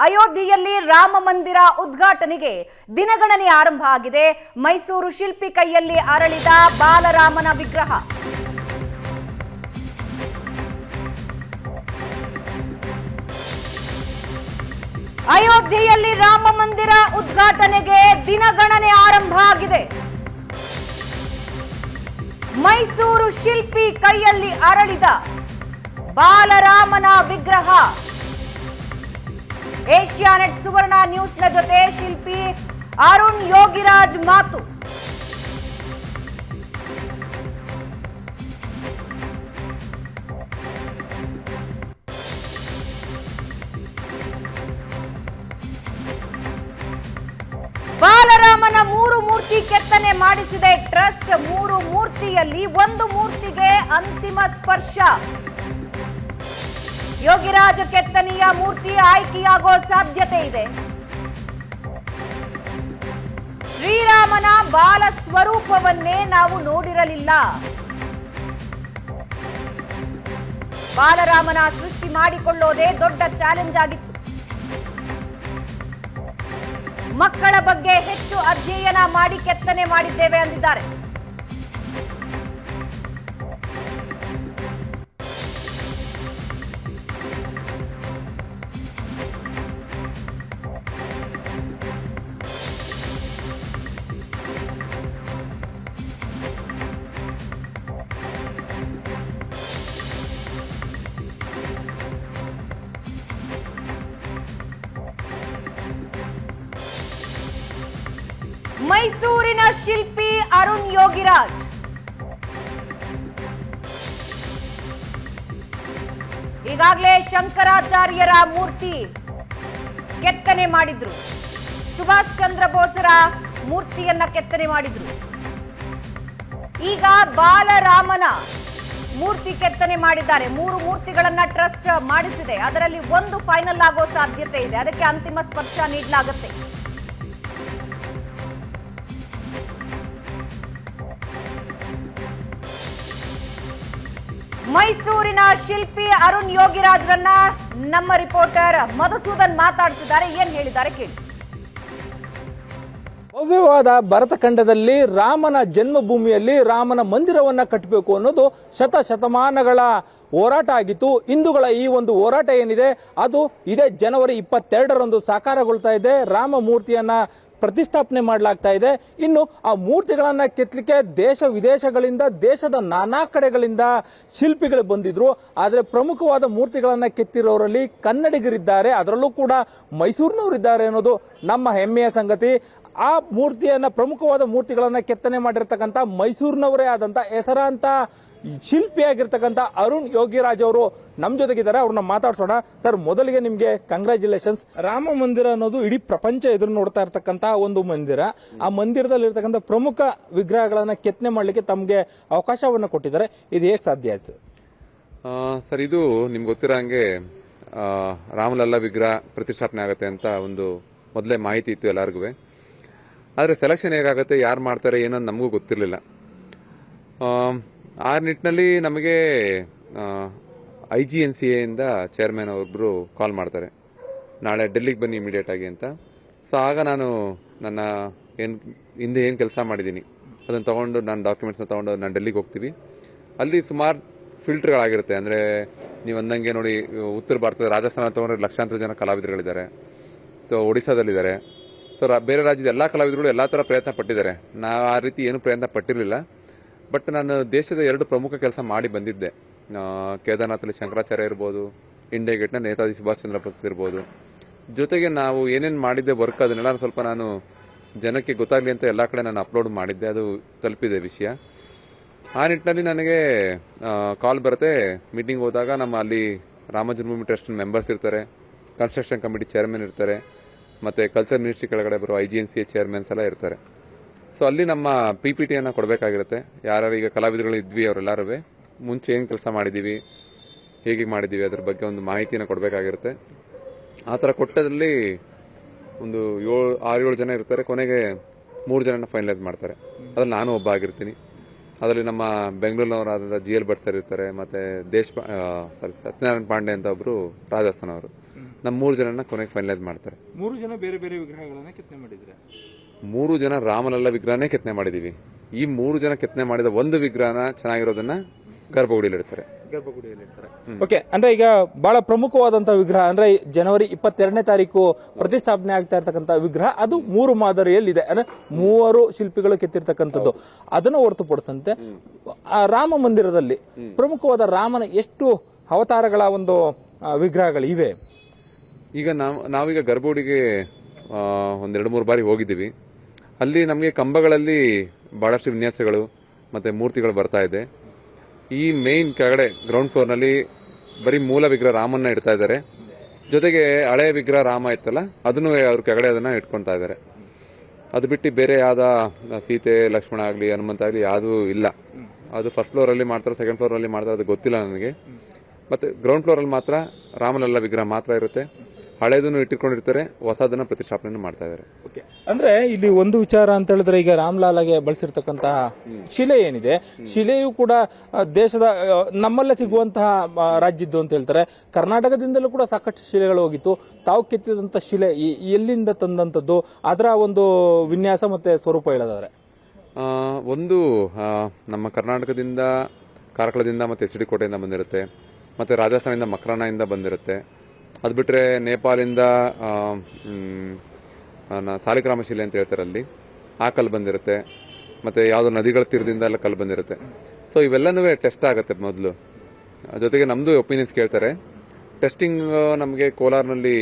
ಅಯೋಧ್ಯೆಯಲ್ಲಿ ರಾಮ ಮಂದಿರ ಉದ್ಘಾಟನೆಗೆ ದಿನಗಣನೆ ಆರಂಭ ಆಗಿದೆ. ಮೈಸೂರು ಶಿಲ್ಪಿ ಕೈಯಲ್ಲಿ ಅರಳಿದ ಬಾಲರಾಮನ ವಿಗ್ರಹ. ಅಯೋಧ್ಯೆಯಲ್ಲಿ ರಾಮ ಮಂದಿರ ಉದ್ಘಾಟನೆಗೆ ದಿನಗಣನೆ ಆರಂಭ ಆಗಿದೆ. ಮೈಸೂರು ಶಿಲ್ಪಿ ಕೈಯಲ್ಲಿ ಅರಳಿದ ಬಾಲರಾಮನ ವಿಗ್ರಹ. ಏಷ್ಯಾನೆಟ್ ಸುವರ್ಣ ನ್ಯೂಸ್ನ ಜೊತೆ ಶಿಲ್ಪಿ ಅರುಣ್ ಯೋಗಿರಾಜ್ ಮಾತು. ಬಾಲರಾಮನ ಮೂರು ಮೂರ್ತಿ ಕೆತ್ತನೆ ಮಾಡಿಸಿದೆ ಟ್ರಸ್ಟ್, ಮೂರು ಮೂರ್ತಿಯಲ್ಲಿ ಒಂದು ಮೂರ್ತಿಗೆ ಅಂತಿಮ ಸ್ಪರ್ಶ. ಯೋಗಿರಾಜ ಕೆತ್ತನೆಯ ಮೂರ್ತಿ ಆಯ್ಕೆಯಾಗೋ ಸಾಧ್ಯತೆ ಇದೆ. ಶ್ರೀರಾಮನ ಬಾಲ ಸ್ವರೂಪವನ್ನೇ ನಾವು ನೋಡಿರಲಿಲ್ಲ. ಬಾಲರಾಮನ ಸೃಷ್ಟಿ ಮಾಡಿಕೊಳ್ಳೋದೇ ದೊಡ್ಡ ಚಾಲೆಂಜ್ ಆಗಿತ್ತು. ಮಕ್ಕಳ ಬಗ್ಗೆ ಹೆಚ್ಚು ಅಧ್ಯಯನ ಮಾಡಿ ಕೆತ್ತನೆ ಮಾಡಿದ್ದೇವೆ ಅಂದಿದ್ದಾರೆ. ಮೈಸೂರಿನ ಶಿಲ್ಪಿ ಅರುಣ್ ಯೋಗಿರಾಜ್. ಈಗಾಗಲೇ ಶಂಕರಾಚಾರ್ಯರ ಮೂರ್ತಿ ಕೆತ್ತನೆ ಮಾಡಿದ್ರು. ಸುಭಾಷ್ ಚಂದ್ರ ಬೋಸರ ಮೂರ್ತಿಯನ್ನ ಕೆತ್ತನೆ ಮಾಡಿದ್ರು. ಈಗ ಬಾಲರಾಮನ ಮೂರ್ತಿ ಕೆತ್ತನೆ ಮಾಡಿದ್ದಾರೆ. ಮೂರು ಮೂರ್ತಿಗಳನ್ನ ಟ್ರಸ್ಟ್ ಮಾಡಿಸಿದೆ. ಅದರಲ್ಲಿ ಒಂದು ಫೈನಲ್ ಆಗೋ ಸಾಧ್ಯತೆ ಇದೆ. ಅದಕ್ಕೆ ಅಂತಿಮ ಸ್ಪರ್ಶ ನೀಡಲಾಗುತ್ತೆ. ಮೈಸೂರಿನ ಶಿಲ್ಪಿ ಅರುಣ್ ಯೋಗಿರಾಜ್ರನ್ನ ನಮ್ಮ ರಿಪೋರ್ಟರ್ ಮಧುಸೂದನ್ ಮಾತಾಡಿಸಿದ್ದಾರೆ. ಏನ್ ಹೇಳಿದ್ದಾರೆ ಕೇಳಿ. ಭವ್ಯವಾದ ಭರತಖಂಡದಲ್ಲಿ ರಾಮನ ಜನ್ಮಭೂಮಿಯಲ್ಲಿ ರಾಮನ ಮಂದಿರವನ್ನ ಕಟ್ಟಬೇಕು ಅನ್ನೋದು ಶತ ಶತಮಾನಗಳ ಹೋರಾಟ ಆಗಿತ್ತು. ಹಿಂದೂಗಳ ಈ ಒಂದು ಹೋರಾಟ ಏನಿದೆ, ಅದು ಇದೇ ಜನವರಿ ಇಪ್ಪತ್ತೆರಡರಂದು ಸಾಕಾರಗೊಳ್ತಾ ಇದೆ. ರಾಮ ಮೂರ್ತಿಯನ್ನ ಪ್ರತಿಷ್ಠಾಪನೆ ಮಾಡಲಾಗ್ತಾ ಇದೆ. ಇನ್ನು ಆ ಮೂರ್ತಿಗಳನ್ನು ಕೆತ್ತಲಿಕ್ಕೆ ದೇಶ ವಿದೇಶಗಳಿಂದ, ದೇಶದ ನಾನಾ ಕಡೆಗಳಿಂದ ಶಿಲ್ಪಿಗಳು ಬಂದಿದ್ರು. ಆದರೆ ಪ್ರಮುಖವಾದ ಮೂರ್ತಿಗಳನ್ನು ಕೆತ್ತಿರೋರಲ್ಲಿ ಕನ್ನಡಿಗರಿದ್ದಾರೆ. ಅದರಲ್ಲೂ ಕೂಡ ಮೈಸೂರಿನವರಿದ್ದಾರೆ ಅನ್ನೋದು ನಮ್ಮ ಹೆಮ್ಮೆಯ ಸಂಗತಿ. ಆ ಮೂರ್ತಿಯನ್ನ ಪ್ರಮುಖವಾದ ಮೂರ್ತಿಗಳನ್ನು ಕೆತ್ತನೆ ಮಾಡಿರ್ತಕ್ಕಂಥ ಮೈಸೂರಿನವರೇ ಆದಂತ ಹೆಸರಾಂತ ಶಿಲ್ಪಿಯಾಗಿರ್ತಕ್ಕಂಥ ಅರುಣ್ ಯೋಗಿರಾಜ್ ಅವರು ನಮ್ಮ ಜೊತೆಗಿದ್ದಾರೆ, ಅವ್ರನ್ನ ಮಾತಾಡ್ಸೋಣ. ಸರ್, ಮೊದಲಿಗೆ ನಿಮಗೆ ಕಂಗ್ರ್ಯಾಚುಲೇಷನ್ಸ್ ರಾಮ ಮಂದಿರ ಅನ್ನೋದು ಇಡೀ ಪ್ರಪಂಚ ಎದುರು ನೋಡ್ತಾ ಇರ್ತಕ್ಕಂಥ ಒಂದು ಮಂದಿರ. ಆ ಮಂದಿರದಲ್ಲಿ ಇರ್ತಕ್ಕಂಥ ಪ್ರಮುಖ ವಿಗ್ರಹಗಳನ್ನ ಕೆತ್ತನೆ ಮಾಡಲಿಕ್ಕೆ ತಮಗೆ ಅವಕಾಶವನ್ನ ಕೊಟ್ಟಿದ್ದಾರೆ. ಇದು ಹೇಗೆ ಸಾಧ್ಯ ಆಯ್ತು? ಸರ್, ಇದು ನಿಮ್ಗೆ ಗೊತ್ತಿರೋ ಹಂಗೆ ರಾಮಲಲ್ಲ ವಿಗ್ರಹ ಪ್ರತಿಷ್ಠಾಪನೆ ಆಗುತ್ತೆ ಅಂತ ಒಂದು ಮೊದಲೇ ಮಾಹಿತಿ ಇತ್ತು ಎಲ್ಲರಿಗೂ ಆದರೆ ಸೆಲೆಕ್ಷನ್ ಹೇಗಾಗುತ್ತೆ, ಯಾರು ಮಾಡ್ತಾರೆ ಏನೋ ನಮಗೂ ಗೊತ್ತಿರಲಿಲ್ಲ. ಆ ನಿಟ್ಟಿನಲ್ಲಿ ನಮಗೆ ಐ ಜಿ ಎನ್ ಸಿ ಎಯಿಂದ ಚೇರ್ಮನ್ ಒಬ್ಬರು ಕಾಲ್ ಮಾಡ್ತಾರೆ. ನಾಳೆ ಡೆಲ್ಲಿಗೆ ಬನ್ನಿ ಇಮಿಡಿಯೇಟ್ ಆಗಿ ಅಂತ. ಸೊ ಆಗ ನಾನು ನನ್ನ ಏನು, ಹಿಂದೆ ಏನು ಕೆಲಸ ಮಾಡಿದ್ದೀನಿ, ಅದನ್ನು ತೊಗೊಂಡು ನಾನು ಡಾಕ್ಯುಮೆಂಟ್ಸ್ನ ತೊಗೊಂಡು ನಾನು ಡೆಲ್ಲಿಗೆ ಹೋಗ್ತೀವಿ. ಅಲ್ಲಿ ಸುಮಾರು ಫಿಲ್ಟ್ರ್ಗಳಾಗಿರುತ್ತೆ ಅಂದರೆ ನೀವು ಅಂದಂಗೆ ನೋಡಿ, ಉತ್ತರ ಭಾರತದ ರಾಜಸ್ಥಾನ ತೊಗೊಂಡ್ರೆ ಲಕ್ಷಾಂತರ ಜನ ಕಲಾವಿದರುಗಳಿದ್ದಾರೆ. ಸೊ ಒಡಿಸ್ಸಾದಲ್ಲಿದ್ದಾರೆ. ಸೊ ಬೇರೆ ರಾಜ್ಯದ ಎಲ್ಲ ಕಲಾವಿದರುಗಳು ಎಲ್ಲ ಥರ ಪ್ರಯತ್ನ ಪಟ್ಟಿದ್ದಾರೆ. ನಾವು ಆ ರೀತಿ ಏನು ಪ್ರಯತ್ನ ಪಟ್ಟಿರಲಿಲ್ಲ. ಬಟ್ ನಾನು ದೇಶದ ಎರಡು ಪ್ರಮುಖ ಕೆಲಸ ಮಾಡಿ ಬಂದಿದ್ದೆ. ಕೇದಾರನಾಥಲ್ಲಿ ಶಂಕರಾಚಾರ್ಯ ಇರ್ಬೋದು ಇಂಡಿಯಾ ಗೇಟ್ನ ನೇತಾಜಿ ಸುಭಾಷ್ ಚಂದ್ರ ಬೋಸ್ ಇರ್ಬೋದು. ಜೊತೆಗೆ ನಾವು ಏನೇನು ಮಾಡಿದ್ದೆ ವರ್ಕ್ ಅದನ್ನೆಲ್ಲ ಸ್ವಲ್ಪ ನಾನು ಜನಕ್ಕೆ ಗೊತ್ತಾಗಲಿ ಅಂತ ಎಲ್ಲ ಕಡೆ ನಾನು ಅಪ್ಲೋಡ್ ಮಾಡಿದ್ದೆ. ಅದು ತಲುಪಿದೆ ವಿಷಯ. ಆ ನಿಟ್ಟಿನಲ್ಲಿ ನನಗೆ ಕಾಲ್ ಬರುತ್ತೆ. ಮೀಟಿಂಗ್ ಹೋದಾಗ ನಮ್ಮ ಅಲ್ಲಿ ರಾಮ ಜನ್ಮಭೂಮಿ ಟ್ರಸ್ಟ್ ಮೆಂಬರ್ಸ್ ಇರ್ತಾರೆ. ಕನ್ಸ್ಟ್ರಕ್ಷನ್ ಕಮಿಟಿ ಚೇರ್ಮನ್ ಇರ್ತಾರೆ. ಮತ್ತು ಕಲ್ಚರ್ ಮಿನಿಸ್ಟ್ರಿ ಕೆಳಗಡೆ ಬರೋ I G N C chairmans ಎಲ್ಲ ಇರ್ತಾರೆ. ಸೊ ಅಲ್ಲಿ ನಮ್ಮ ಪಿ ಪಿ ಟಿಯನ್ನು ಕೊಡಬೇಕಾಗಿರುತ್ತೆ. ಯಾರು ಈಗ ಕಲಾವಿದರುಗಳು ಇದ್ವಿ ಅವರೆಲ್ಲರೂ ಮುಂಚೆ ಏನು ಕೆಲಸ ಮಾಡಿದ್ದೀವಿ ಹೇಗೆ ಮಾಡಿದ್ದೀವಿ ಅದ್ರ ಬಗ್ಗೆ ಒಂದು ಮಾಹಿತಿನ ಕೊಡಬೇಕಾಗಿರುತ್ತೆ. ಆ ಥರ ಕೊಟ್ಟದಲ್ಲಿ ಒಂದು ಏಳು ಆರು ಏಳು ಜನ ಇರ್ತಾರೆ ಕೊನೆಗೆ ಮೂರು ಜನನ ಫೈನಲೈಸ್ ಮಾಡ್ತಾರೆ. ಅದರಲ್ಲಿ ನಾನು ಒಬ್ಬ ಆಗಿರ್ತೀನಿ. ಅದರಲ್ಲಿ ನಮ್ಮ ಬೆಂಗಳೂರಿನವರಾದ ಜಿ ಎಲ್ ಭಟ್ ಸರ್ ಇರ್ತಾರೆ ಮತ್ತು ದೇಶ ಸಾರಿ ಸತ್ಯನಾರಾಯಣ ಪಾಂಡೆ ಅಂತ ಒಬ್ಬರು ರಾಜಸ್ಥಾನ ಅವರು ನಮ್ಮ ಮೂರು ಜನನ ಕೊನೆಗೆ ಫೈನಲೈಸ್ ಮಾಡ್ತಾರೆ. ಮೂರು ಜನ ಬೇರೆ ಬೇರೆ ವಿಗ್ರಹಗಳನ್ನು ಕೆತ್ತನೆ ಮಾಡಿದ್ರೆ? ಮೂರು ಜನ ರಾಮಲಲ್ಲ ವಿಗ್ರಹನೇ ಕೆತ್ತನೆ ಮಾಡಿದೀವಿ. ಈ ಮೂರು ಜನ ಕೆತ್ತನೆ ಮಾಡಿದ ಒಂದು ವಿಗ್ರಹನ ಚೆನ್ನಾಗಿರೋದನ್ನ ಗರ್ಭಗುಡಿಯಲ್ಲಿ ಇಡ್ತಾರೆ ಗರ್ಭಗುಡಿಯಲ್ಲಿ ಓಕೆ ಅಂದ್ರೆ ಈಗ ಬಹಳ ಪ್ರಮುಖವಾದಂತಹ ವಿಗ್ರಹ ಅಂದ್ರೆ ಜನವರಿ ಇಪ್ಪತ್ತೆರಡನೇ ತಾರೀಕು ಪ್ರತಿಷ್ಠಾಪನೆ ಆಗ್ತಾ ಇರ್ತಕ್ಕಂಥ ವಿಗ್ರಹ ಅದು ಮೂರು ಮಾದರಿಯಲ್ಲಿದೆ. ಅಂದ್ರೆ ಮೂವರು ಶಿಲ್ಪಿಗಳು ಕೆತ್ತಿರ್ತಕ್ಕಂಥದ್ದು. ಅದನ್ನು ಹೊರತುಪಡಿಸಂತೆ ಆ ರಾಮ ಮಂದಿರದಲ್ಲಿ ಪ್ರಮುಖವಾದ ರಾಮನ ಎಷ್ಟು ಅವತಾರಗಳ ಒಂದು ವಿಗ್ರಹಗಳಿವೆ? ಈಗ ನಾವು ನಾವೀಗ ಗರ್ಭಗುಡಿಗೆ ಒಂದೆರಡು ಮೂರು ಬಾರಿ ಹೋಗಿದ್ದೀವಿ. ಅಲ್ಲಿ ನಮಗೆ ಕಂಬಗಳಲ್ಲಿ ಬಹಳಷ್ಟು ವಿನ್ಯಾಸಗಳು ಮತ್ತು ಮೂರ್ತಿಗಳು ಬರ್ತಾ ಇದೆ. ಈ ಮೇನ್ ಕೆಳಗಡೆ ಗ್ರೌಂಡ್ ಫ್ಲೋರ್ನಲ್ಲಿ ಬರೀ ಮೂಲ ವಿಗ್ರಹ ರಾಮನ್ನ ಇಡ್ತಾ ಇದ್ದಾರೆ. ಜೊತೆಗೆ ಹಳೆ ವಿಗ್ರಹ ರಾಮ ಇತ್ತಲ್ಲ, ಅದನ್ನು ಅವ್ರ ಕೆಳಗಡೆ ಅದನ್ನು ಇಟ್ಕೊಳ್ತಾ ಇದ್ದಾರೆ. ಅದು ಬಿಟ್ಟು ಬೇರೆ ಯಾವ್ದ ಸೀತೆ, ಲಕ್ಷ್ಮಣ ಆಗಲಿ, ಹನುಮಂತ ಆಗಲಿ ಯಾವುದೂ ಇಲ್ಲ. ಅದು ಫಸ್ಟ್ ಫ್ಲೋರಲ್ಲಿ ಮಾಡ್ತಾರೆ ಸೆಕೆಂಡ್ ಫ್ಲೋರಲ್ಲಿ ಮಾಡ್ತಾರೆ ಅದು ಗೊತ್ತಿಲ್ಲ ನನಗೆ. ಮತ್ತು ಗ್ರೌಂಡ್ ಫ್ಲೋರಲ್ಲಿ ಮಾತ್ರ ರಾಮಲಲ್ಲ ವಿಗ್ರಹ ಮಾತ್ರ ಇರುತ್ತೆ. ಹಳೇದನ್ನು ಇಟ್ಟಿಕೊಂಡಿರ್ತಾರೆ ಹೊಸದನ್ನು ಪ್ರತಿಷ್ಠಾಪನೆ ಮಾಡ್ತಾ ಇದ್ದಾರೆ. ಅಂದ್ರೆ ಇಲ್ಲಿ ಒಂದು ವಿಚಾರ ಅಂತ ಹೇಳಿದ್ರೆ ಈಗ ರಾಮ್ಲಾಲಾಗೆ ಬಳಸಿರ್ತಕ್ಕಂತಹ ಶಿಲೆ ಏನಿದೆ? ಶಿಲೆಯು ಕೂಡ ದೇಶದ ನಮ್ಮಲ್ಲೇ ಸಿಗುವಂತಹ ರಾಜ್ಯದ್ದು ಅಂತ ಹೇಳ್ತಾರೆ. ಕರ್ನಾಟಕದಿಂದಲೂ ಕೂಡ ಸಾಕಷ್ಟು ಶಿಲೆಗಳು ಹೋಗಿತ್ತು. ತಾವು ಕೆತ್ತಿದಂತ ಶಿಲೆ ಎಲ್ಲಿಂದ ತಂದಂತದ್ದು ಅದರ ಒಂದು ವಿನ್ಯಾಸ ಮತ್ತೆ ಸ್ವರೂಪ ಹೇಳೋದಾದ್ರೆ. ಒಂದು ನಮ್ಮ ಕರ್ನಾಟಕದಿಂದ, ಕಾರ್ಕಳದಿಂದ ಮತ್ತು ಎಚ್ ಡಿ ಕೋಟೆಯಿಂದ ಬಂದಿರುತ್ತೆ. ಮತ್ತು ರಾಜಸ್ಥಾನದಿಂದ ಮಕ್ರಾನದಿಂದ ಬಂದಿರುತ್ತೆ. ಅದು ಬಿಟ್ಟರೆ ನೇಪಾಳಿಂದ ಸಾಲಿಗ್ರಾಮ ಶಿಲೆ ಅಂತ ಹೇಳ್ತಾರೆ ಅಲ್ಲಿ ಆ ಕಲ್ಲು ಬಂದಿರುತ್ತೆ ಮತ್ತು ಯಾವುದೋ ನದಿಗಳ ತೀರದಿಂದ ಎಲ್ಲ ಕಲ್ಲು ಬಂದಿರುತ್ತೆ. ಸೊ ಇವೆಲ್ಲನೂ ಟೆಸ್ಟ್ ಆಗುತ್ತೆ ಮೊದಲು. ಜೊತೆಗೆ ನಮ್ಮದು ಒಪಿನಿಯನ್ಸ್ ಕೇಳ್ತಾರೆ. ಟೆಸ್ಟಿಂಗ್ ನಮಗೆ ಕೋಲಾರ್ನಲ್ಲಿ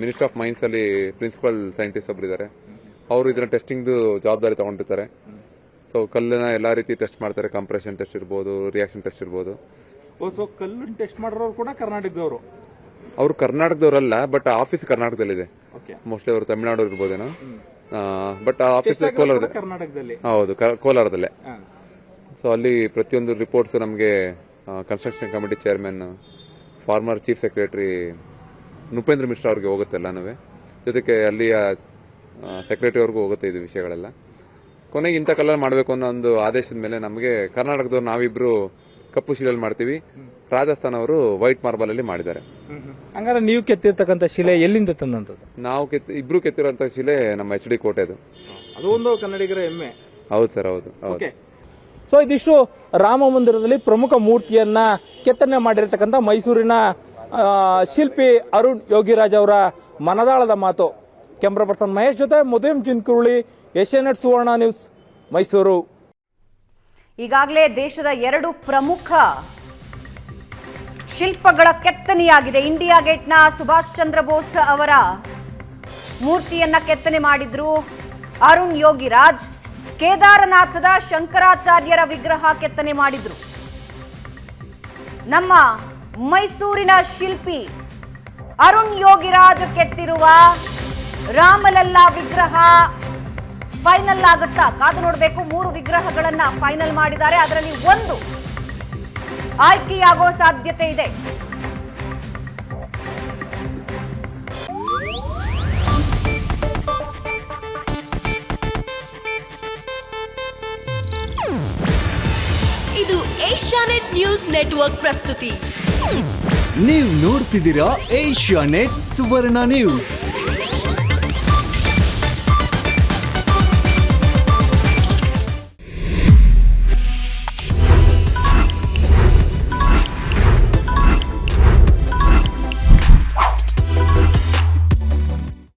ಮಿನಿಸ್ಟ್ರಿ ಆಫ್ ಮೈನ್ಸಲ್ಲಿ ಪ್ರಿನ್ಸಿಪಲ್ ಸೈಂಟಿಸ್ಟ್ ಒಬ್ರು ಇದ್ದಾರೆ ಅವರು ಇದನ್ನ ಟೆಸ್ಟಿಂಗ್ದು ಜವಾಬ್ದಾರಿ ತಗೊಂಡಿರ್ತಾರೆ. ಸೊ ಕಲ್ಲನ್ನ ಎಲ್ಲ ರೀತಿ ಟೆಸ್ಟ್ ಮಾಡ್ತಾರೆ. ಕಂಪ್ರೆಷನ್ ಟೆಸ್ಟ್ ಇರ್ಬೋದು ರಿಯಾಕ್ಷನ್ ಟೆಸ್ಟ್ ಇರ್ಬೋದು. ಸೊ ಕಲ್ಲನ್ನು ಟೆಸ್ಟ್ ಮಾಡಿರೋರು ಕೂಡ ಕರ್ನಾಟಕದವರು. ಅವರು ಕರ್ನಾಟಕದವರಲ್ಲ ಬಟ್ ಆಫೀಸ್ ಕರ್ನಾಟಕದಲ್ಲಿದೆ. ಮೋಸ್ಟ್ಲಿ ಅವರು ತಮಿಳುನಾಡು ಇರ್ಬೋದೇನೋ? ಬಟ್ ಆಫೀಸ್ ಕೋಲಾರದ ಕರ್ನಾಟಕದಲ್ಲಿ. ಹೌದು ಕೋಲಾರದಲ್ಲೇ. ಸೊ ಅಲ್ಲಿ ಪ್ರತಿಯೊಂದು ರಿಪೋರ್ಟ್ಸ್ ನಮಗೆ construction committee chairman former chief secretary Nripendra Mishra ಅವ್ರಿಗೆ ಹೋಗುತ್ತೆ ಎಲ್ಲನೂ ಜೊತೆಗೆ ಅಲ್ಲಿಯ ಸೆಕ್ರೆಟರಿ ಅವ್ರಿಗೂ ಹೋಗುತ್ತೆ ಇದು ವಿಷಯಗಳೆಲ್ಲ. ಕೊನೆಗೆ ಇಂಥ ಕಲರ್ ಮಾಡಬೇಕು ಅನ್ನೋ ಒಂದು ಆದೇಶದ ಮೇಲೆ ನಮಗೆ ಕರ್ನಾಟಕದವ್ರು ನಾವಿಬ್ರು ಕಪ್ಪು ಶಿಲೆಯಲ್ಲಿ ಮಾಡ್ತೀವಿ. ರಾಜಸ್ಥಾನ ಅವರು ವೈಟ್ ಮಾರ್ಬಲ್ ಅಲ್ಲಿ ಮಾಡಿದ್ದಾರೆ. ಹಂಗಾರೆ ನೀವು ಕೆತ್ತಿರ್ತಕ್ಕಂಥ ಶಿಲೆ ಎಲ್ಲಿಂದ ತಂದಂತದ್ದು ನಾವು ಕೆತ್ತಿ ಇಬ್ರು ಕೆತ್ತಿರುವಂತ ಶಿಲೆ ನಮ್ಮ ಎಚ್ ಡಿ ಕೋಟೆದು. ಅದು ಒಂದು ಕನ್ನಡಿಗರ ಹೆಮ್ಮೆ. ಹೌದು ಸರ್ ಹೌದು ಹೌದು. ಸೊ ಇದಿಷ್ಟು ರಾಮ ಮಂದಿರದಲ್ಲಿ ಪ್ರಮುಖ ಮೂರ್ತಿಯನ್ನ ಕೆತ್ತನೆ ಮಾಡಿರ್ತಕ್ಕಂಥ ಮೈಸೂರಿನ ಆ, ಶಿಲ್ಪಿ ಅರುಣ್ ಯೋಗಿರಾಜ್ ಅವರ ಮನದಾಳದ ಮಾತು. ಕ್ಯಾಮ್ರಾ ಪರ್ಸನ್ ಮಹೇಶ್ ಜೊತೆ ಮದುವೆ ಚಿನ್ಕುರುಳಿ ಏಷ್ಯಾನೆಟ್ ಸುವರ್ಣ ನ್ಯೂಸ್ ಮೈಸೂರು. ಈಗಾಗಲೇ ದೇಶದ ಎರಡು ಪ್ರಮುಖ ಶಿಲ್ಪಗಳ ಕೆತ್ತನೆಯಾಗಿದೆ. ಇಂಡಿಯಾ ಗೇಟ್ನ ಸುಭಾಷ್ ಚಂದ್ರ ಬೋಸ್ ಅವರ ಮೂರ್ತಿಯನ್ನ ಕೆತ್ತನೆ ಮಾಡಿದ್ರು ಅರುಣ್ ಯೋಗಿರಾಜ್. ಕೇದಾರನಾಥದ ಶಂಕರಾಚಾರ್ಯರ ವಿಗ್ರಹ ಕೆತ್ತನೆ ಮಾಡಿದ್ರು. ನಮ್ಮ ಮೈಸೂರಿನ ಶಿಲ್ಪಿ ಅರುಣ್ ಯೋಗಿರಾಜ್ ಕೆತ್ತಿರುವ ರಾಮಲಲ್ಲಾ ವಿಗ್ರಹ ಫೈನಲ್ ಆಗುತ್ತಾ? ಕಾದು ನೋಡಬೇಕು ಮೂರು ವಿಗ್ರಹಗಳನ್ನ ಫೈನಲ್ ಮಾಡಿದ್ದಾರೆ. ಅದರಲ್ಲಿ ಒಂದು ಆಯ್ಕೆಯಾಗೋ ಸಾಧ್ಯತೆ ಇದೆ. ಇದು ಏಷ್ಯಾನೆಟ್ ನ್ಯೂಸ್ ನೆಟ್ವರ್ಕ್ ಪ್ರಸ್ತುತಿ. ನೀವು ನೋಡ್ತಿದ್ದೀರಾ ಏಷ್ಯಾ ನೆಟ್ ಸುವರ್ಣ ನ್ಯೂಸ್.